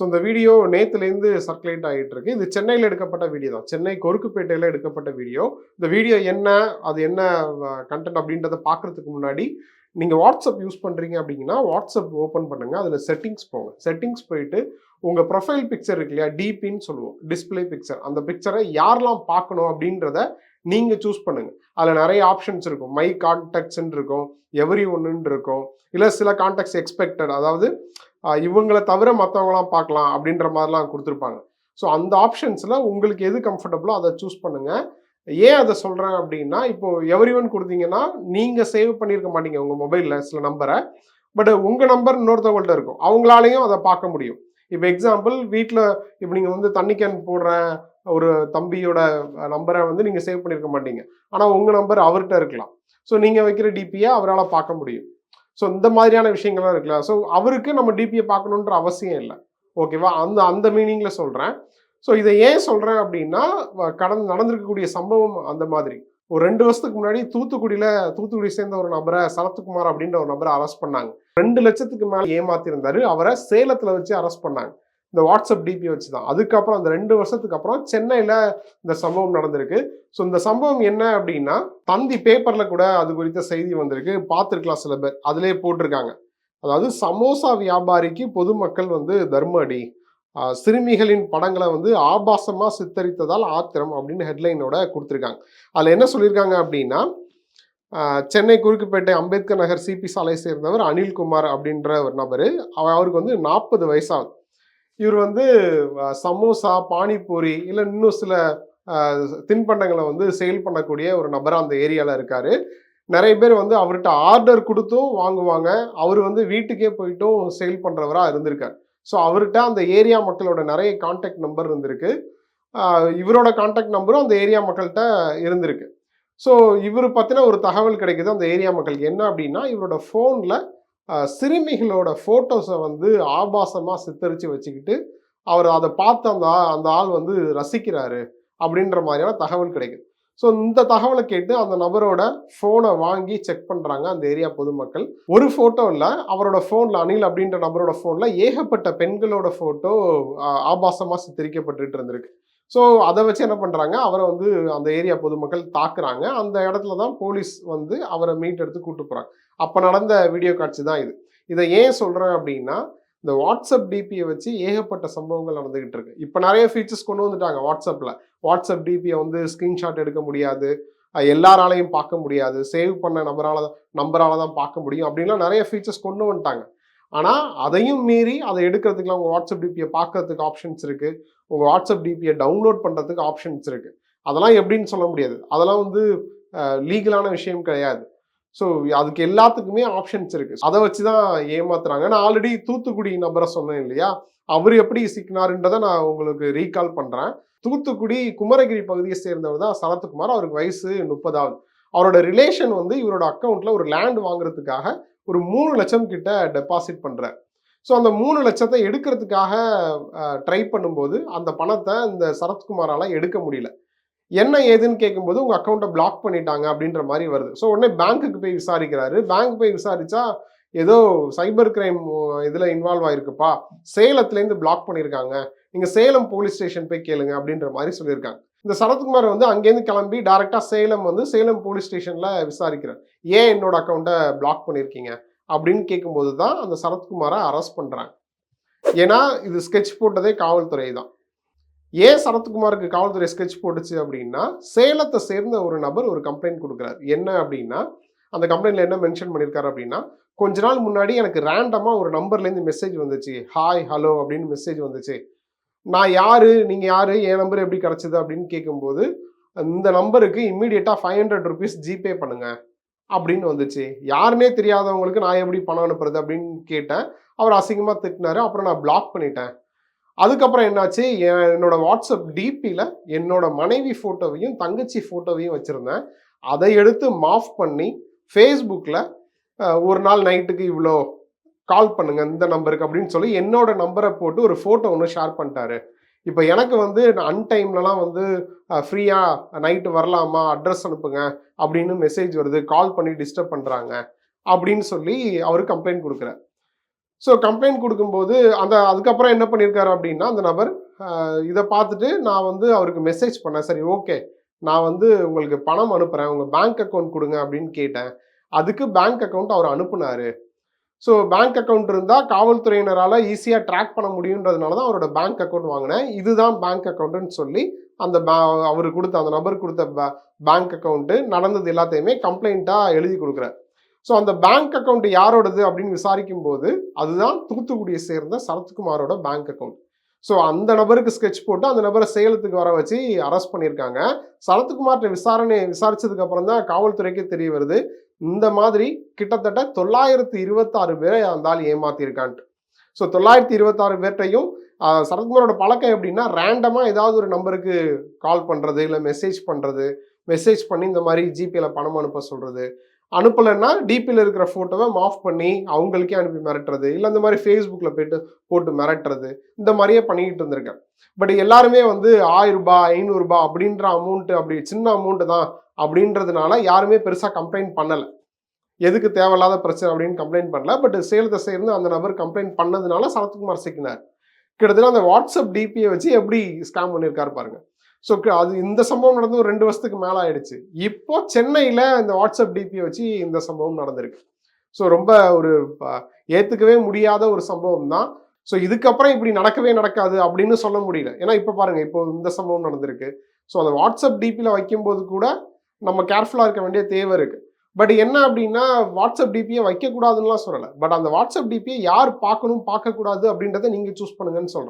So இந்த video நேத்துலேருந்து circulate ஆகிட்டு இருக்கு இது சென்னையில் எடுக்கப்பட்ட வீடியோ தான். சென்னை கொருக்குப்பேட்டையில் எடுக்கப்பட்ட வீடியோ இந்த வீடியோ என்ன அது என்ன கண்டென்ட் அப்படின்றத பார்க்குறதுக்கு முன்னாடி நீங்கள் வாட்ஸ்அப் யூஸ் பண்ணுறீங்க அப்படின்னா வாட்ஸ்அப் ஓப்பன் பண்ணுங்கள் அதில் செட்டிங்ஸ் போங்க. செட்டிங்ஸ் போயிட்டு உங்கள் ப்ரொஃபைல் பிக்சர் இருக்கு இல்லையா? டிபின்னு சொல்லுவோம். டிஸ்பிளே பிக்சர் அந்த பிக்சரை யாரெல்லாம் பார்க்கணும் அப்படின்றத நீங்கள் சூஸ் பண்ணுங்கள் அதில் நிறைய ஆப்ஷன்ஸ் இருக்கும். மை கான்டாக்ட்ஸ்ன்னு இருக்கும். எவ்ரி ஒன்றுன்னு இருக்கும். இல்லை சில கான்டாக்ட்ஸ் எக்ஸ்பெக்டட் அதாவது இவங்களை தவிர மற்றவங்களாம் பார்க்கலாம் அப்படின்ற மாதிரிலாம் கொடுத்துருப்பாங்க. ஸோ அந்த ஆப்ஷன்ஸில் உங்களுக்கு எது கம்ஃபர்டபுளோ அதை சூஸ் பண்ணுங்கள் ஏன் அதை சொல்கிறேன் அப்படின்னா இப்போ எவ்ரி ஒன் கொடுத்தீங்கன்னா நீங்கள் சேவ் பண்ணியிருக்க மாட்டீங்க உங்கள் மொபைலில் சில நம்பரை பட் உங்கள் நம்பர் இன்னொருத்தவங்கள்ட்ட இருக்கும். அவங்களாலையும் அதை பார்க்க முடியும். இப்போ எக்ஸாம்பிள் வீட்டில் இப்போ நீங்கள் வந்து தண்ணி கேன் போடுற ஒரு தம்பியோட நம்பரை வந்து நீங்கள் சேவ் பண்ணியிருக்க மாட்டீங்க. ஆனால் உங்கள் நம்பர் அவர்கிட்ட இருக்கலாம். ஸோ நீங்கள் வைக்கிற டிபியை அவரால் பார்க்க முடியும். ஸோ இந்த மாதிரியான விஷயங்கள்லாம் இருக்கலாம் ஸோ அவருக்கு நம்ம டிபியை பார்க்கணுன்ற அவசியம் இல்லை. ஓகேவா அந்த அந்த மீனிங்கில் சொல்கிறேன் ஸோ இதை ஏன் சொல்கிறேன் அப்படின்னா கடந்து நடந்திருக்கக்கூடிய சம்பவம் அந்த மாதிரி. ஒரு ரெண்டு வருஷத்துக்கு முன்னாடி தூத்துக்குடியில் தூத்துக்குடி சேர்ந்த ஒரு நபரை சரத்குமார் அப்படின்ற ஒரு நபரை அரெஸ்ட் பண்ணாங்க. ரெண்டு லட்சத்துக்கு மேலே ஏமாத்திருந்தாரு. அவரை சேலத்தில் வச்சு அரெஸ்ட் பண்ணாங்க. இந்த வாட்ஸ்அப் டிபி வச்சு தான் அதுக்கப்புறம் அந்த ரெண்டு வருஷத்துக்கு அப்புறம் சென்னையில் இந்த சம்பவம் நடந்திருக்கு. ஸோ இந்த சம்பவம் என்ன அப்படின்னா தந்தி பேப்பரில் கூட அது குறித்த செய்தி வந்திருக்கு. பார்த்துருக்கலாம் சில பேர். அதிலே போட்டிருக்காங்க. அதாவது சமோசா வியாபாரிக்கு பொதுமக்கள் வந்து தர்ம அடி. சிறுமிகளின் படங்களை வந்து ஆபாசமாக சித்தரித்ததால் ஆத்திரம் அப்படின்னு ஹெட்லைனோட கொடுத்துருக்காங்க. அதில் என்ன சொல்லியிருக்காங்க அப்படின்னா சென்னை குறுக்குப்பேட்டை அம்பேத்கர் நகர் சிபி சாலை சேர்ந்தவர் அனில்குமார் அப்படின்ற ஒரு நபர். அவருக்கு வந்து நாற்பது வயசாகுது. இவர் வந்து சமோசா பானிபூரி இல்லை இன்னும் சில தின்பண்டங்களை வந்து சேல் பண்ணக்கூடிய ஒரு நபராக அந்த ஏரியாவில் இருக்கார். நிறைய பேர் வந்து அவர்கிட்ட ஆர்டர் கொடுத்தும் வாங்குவாங்க. அவர் வந்து வீட்டுக்கே போயிட்டும் சேல் பண்ணுறவராக இருந்திருக்கார். ஸோ அவர்கிட்ட அந்த ஏரியா மக்களோட நிறைய காண்டாக்ட் நம்பர் இருந்திருக்கு. இவரோட கான்டாக்ட் நம்பரும் அந்த ஏரியா மக்கள்கிட்ட இருந்திருக்கு. ஸோ இவர் பற்றின ஒரு தகவல் கிடைக்குது அந்த ஏரியா மக்களுக்கு. என்ன அப்படின்னா இவரோட ஃபோனில் சிறுமிகளோட ஃபோட்டோஸை வந்து ஆபாசமாக சித்தரித்து வச்சுக்கிட்டு அவர் அதை பார்த்து அந்த அந்த ஆள் வந்து ரசிக்கிறாரு அப்படின்ற மாதிரியான தகவல் கிடைக்குது. ஸோ இந்த தகவலை கேட்டு அந்த நபரோட ஃபோனை வாங்கி செக் பண்ணுறாங்க அந்த ஏரியா பொதுமக்கள். ஒரு ஃபோட்டோ இல்லை அவரோட ஃபோனில் அனில் அப்படின்ற நபரோட ஃபோனில் ஏகப்பட்ட பெண்களோட ஃபோட்டோ ஆபாசமாக சித்தரிக்கப்பட்டுட்டு இருந்திருக்கு. ஸோ அதை வச்சு என்ன பண்ணுறாங்க அவரை வந்து அந்த ஏரியா பொதுமக்கள் தாக்குறாங்க. அந்த இடத்துல தான் போலீஸ் வந்து அவரை மீட் எடுத்து கூட்டு போகிறாங்க அப்போ நடந்த வீடியோ காட்சி தான் இது. இதை ஏன் சொல்கிறேன் அப்படின்னா இந்த வாட்ஸ்அப் டிபியை வச்சு ஏகப்பட்ட சம்பவங்கள் நடந்துகிட்டு இருக்கு. இப்போ நிறைய ஃபீச்சர்ஸ் கொண்டு வந்துட்டாங்க வாட்ஸ்அப்பில் வாட்ஸ்அப் டிபியை வந்து ஸ்க்ரீன்ஷாட் எடுக்க முடியாது. எல்லாராலையும் பார்க்க முடியாது. சேவ் பண்ண நபரால நம்பரால தான் பார்க்க முடியும். அப்படின்லாம் நிறைய ஃபீச்சர்ஸ் கொண்டு வந்துட்டாங்க. ஆனால் அதையும் மீறி அதை எடுக்கிறதுக்குலாம் உங்கள் வாட்ஸ்அப் டிபியை பார்க்கறதுக்கு ஆப்ஷன்ஸ் இருக்குது உங்கள் வாட்ஸ்அப் டிபியை டவுன்லோட் பண்ணுறதுக்கு ஆப்ஷன்ஸ் இருக்குது அதெல்லாம் எப்படின்னு சொல்ல முடியாது. அதெல்லாம் வந்து லீகலான விஷயம் கிடையாது. ஸோ அதுக்கு எல்லாத்துக்குமே ஆப்ஷன்ஸ் இருக்குது அதை வச்சு தான் ஏமாத்துறாங்க. நான் ஆல்ரெடி தூத்துக்குடி நபரை சொன்னேன் இல்லையா? அவர் எப்படி சிக்கினாருன்றதை நான் உங்களுக்கு ரீகால் பண்ணுறேன் தூத்துக்குடி குமரகிரி பகுதியை சேர்ந்தவர் தான் சரத்குமார். அவருக்கு வயசு முப்பதாவது. அவரோட ரிலேஷன் வந்து இவரோட அக்கௌண்ட்ல ஒரு லேண்ட் வாங்குறதுக்காக ஒரு மூணு லட்சம் கிட்ட டெபாசிட் பண்றார். ஸோ அந்த மூணு லட்சத்தை எடுக்கிறதுக்காக ட்ரை பண்ணும்போது அந்த பணத்தை இந்த சரத்குமாரால எடுக்க முடியல. என்ன ஏதுன்னு கேட்கும்போது உங்கள் அக்கௌண்ட்டை பிளாக் பண்ணிட்டாங்க அப்படின்ற மாதிரி வருது. ஸோ உடனே பேங்க்குக்கு போய் விசாரிக்கிறாரு. பேங்க் போய் விசாரிச்சா ஏதோ சைபர் கிரைம் இதில் இன்வால்வ் ஆயிருக்குப்பா. சேலத்துலேருந்து பிளாக் பண்ணியிருக்காங்க நீங்கள் சேலம் போலீஸ் ஸ்டேஷன் போய் கேளுங்க அப்படின்ற மாதிரி சொல்லியிருக்காங்க. இந்த சரத்குமார் வந்து அங்கேருந்து கிளம்பி டைரக்டா சேலம் வந்து சேலம் போலீஸ் ஸ்டேஷன்ல விசாரிக்கிறார். ஏன் என்னோட அக்கௌண்ட்டை பிளாக் பண்ணியிருக்கீங்க அப்படின்னு கேட்கும்போது தான் அந்த சரத்குமாரை அரெஸ்ட் பண்றாங்க. ஏன்னா இது ஸ்கெட்ச் போட்டதே காவல்துறை தான். ஏன் சரத்குமாருக்கு காவல்துறை ஸ்கெட்ச் போட்டுச்சு அப்படின்னா சேலத்தை சேர்ந்த ஒரு நபர் ஒரு கம்ப்ளைண்ட் கொடுக்குறாரு. என்ன அப்படின்னா அந்த கம்ப்ளைண்ட்ல என்ன மென்ஷன் பண்ணியிருக்காரு அப்படின்னா கொஞ்ச நாள் முன்னாடி எனக்கு ரேண்டமா ஒரு நம்பர்லேருந்து மெசேஜ் வந்துச்சு. ஹாய் ஹலோ அப்படின்னு மெசேஜ் வந்துச்சு. நான் யாரு? நீங்க யாரு? என் நம்பர் எப்படி கிடைச்சது? அப்படின்னு கேட்கும்போது இந்த நம்பருக்கு இம்மிடியட்டா ஃபைவ் ஹண்ட்ரட் ருபீஸ் ஜிபே பண்ணுங்க அப்படின்னு வந்துச்சு. யாருன்னே தெரியாதவங்களுக்கு நான் எப்படி பணம் அனுப்புறது அப்படின்னு கேட்டேன். அவர் அசிங்கமா திட்டினாரு. அப்புறம் நான் பிளாக் பண்ணிட்டேன். அதுக்கப்புறம் என்னாச்சு? என் என்னோட வாட்ஸ்அப் டிபியில் என்னோட மனைவி ஃபோட்டோவையும் தங்கச்சி ஃபோட்டோவையும் வச்சுருந்தேன். அதை எடுத்து மாஃப் பண்ணி ஃபேஸ்புக்கில் ஒரு நாள் நைட்டுக்கு இவ்வளோ கால் பண்ணுங்க இந்த நம்பருக்கு அப்படின்னு சொல்லி என்னோட நம்பரை போட்டு ஒரு ஃபோட்டோ ஒன்று ஷேர் பண்ணிட்டாரு. இப்போ எனக்கு வந்து அன்டைம்லலாம் வந்து ஃப்ரீயாக நைட்டு வரலாமா அட்ரஸ் அனுப்புங்க அப்படின்னு மெசேஜ் வருது கால் பண்ணி டிஸ்டர்ப் பண்ணுறாங்க அப்படின்னு சொல்லி அவர் கம்ப்ளைண்ட் கொடுக்குறார். ஸோ கம்ப்ளைண்ட் கொடுக்கும்போது அந்த அதுக்கப்புறம் என்ன பண்ணியிருக்காரு அப்படின்னா அந்த நபர் இதை பார்த்துட்டு நான் வந்து அவருக்கு மெசேஜ் பண்ணேன். சரி ஓகே நான் வந்து உங்களுக்கு பணம் அனுப்புகிறேன் உங்கள் பேங்க் அக்கௌண்ட் கொடுங்க அப்படின்னு கேட்டேன். அதுக்கு பேங்க் அக்கௌண்ட் அவர் அனுப்புனாரு. ஸோ பேங்க் அக்கௌண்ட் இருந்தால் காவல்துறையினரால் ஈஸியாக ட்ராக் பண்ண முடியுன்றதுனால தான் அவரோட பேங்க் அக்கௌண்ட் வாங்கினேன். இதுதான் பேங்க் அக்கௌண்ட்டுன்னு சொல்லி அந்த அவர் கொடுத்த அந்த நபர் கொடுத்த பேங்க் அக்கௌண்ட்டு நடந்தது எல்லாத்தையுமே கம்ப்ளைண்ட்டாக எழுதி கொடுக்குறாரு. ஸோ அந்த பேங்க் அக்கௌண்ட் யாரோடது அப்படின்னு விசாரிக்கும் போது அதுதான் தூத்துக்குடியை சேர்ந்த சரத்குமாரோட பேங்க் அக்கௌண்ட் ஸோ அந்த நபருக்கு ஸ்கெட்ச் போட்டு அந்த நபரை சேலத்துக்கு வர வச்சு அரெஸ்ட் பண்ணியிருக்காங்க. சரத்குமார்ட்ட விசாரணை விசாரிச்சதுக்கு அப்புறம் தான் காவல்துறைக்கு தெரிய வருது. இந்த மாதிரி கிட்டத்தட்ட தொள்ளாயிரத்து இருபத்தாறு பேரை அந்த ஆள் ஏமாத்திருக்கான்ட்டு. ஸோ தொள்ளாயிரத்தி இருபத்தாறு பேர்ட்டையும் சரத்குமாரோட பழக்கம் எப்படின்னா ரேண்டமாக ஏதாவது ஒரு நம்பருக்கு கால் பண்ணுறது இல்லை மெசேஜ் பண்ணுறது மெசேஜ் பண்ணி இந்த மாதிரி ஜிபேல பணம் அனுப்ப சொல்கிறது அனுப்பலைன்னா டிபியில் இருக்கிற ஃபோட்டோவை மாஃப் பண்ணி அவங்களுக்கே அனுப்பி மிரட்டுறது. இல்லை இந்த மாதிரி ஃபேஸ்புக்கில் போயிட்டு போட்டு மிரட்டுறது. இந்த மாதிரியே பண்ணிக்கிட்டு இருந்திருக்கேன். பட் எல்லாருமே வந்து ஆயிரம் ரூபாய் ஐநூறுரூபா அப்படின்ற அமௌண்ட்டு அப்படி சின்ன அமௌண்ட்டு தான் அப்படின்றதுனால யாருமே பெருசாக கம்ப்ளைண்ட் பண்ணலை. எதுக்கு தேவையில்லாத பிரச்சனை அப்படின்னு கம்ப்ளைண்ட் பண்ணல. பட் சேலத்தை சேர்ந்து அந்த நபர் கம்ப்ளைண்ட் பண்ணதுனால சரத்குமார் சிக்கினார். கிட்டத்தட்ட அந்த வாட்ஸ்அப் டிபியை வச்சு எப்படி ஸ்கேம் பண்ணியிருக்காரு பாருங்கள் ஸோ அது இந்த சம்பவம் நடந்து ஒரு ரெண்டு வருஷத்துக்கு மேலே ஆயிடுச்சு. இப்போ சென்னையில் இந்த வாட்ஸ்அப் டிபியை வச்சு இந்த சம்பவம் நடந்திருக்கு. ஸோ ரொம்ப ஒரு ப- முடியாத ஒரு சம்பவம் தான். ஸோ இதுக்கப்புறம் இப்படி நடக்கவே நடக்காது அப்படின்னு சொல்ல முடியல. ஏன்னா இப்போ பாருங்கள் இப்போ இந்த சம்பவம் நடந்திருக்கு. ஸோ அந்த வாட்ஸ்அப் டிபியில் வைக்கும்போது கூட நம்ம கேர்ஃபுல்லாக இருக்க வேண்டிய தேவை இருக்குது பட் என்ன அப்படின்னா வாட்ஸ்அப் டிபியை வைக்கக்கூடாதுன்னுலாம் சொல்லலை. பட் அந்த வாட்ஸ்அப் டிபியை யார் பார்க்கணும் பார்க்கக்கூடாது அப்படின்றத நீங்கள் சூஸ் பண்ணுங்கன்னு சொல்கிறேன்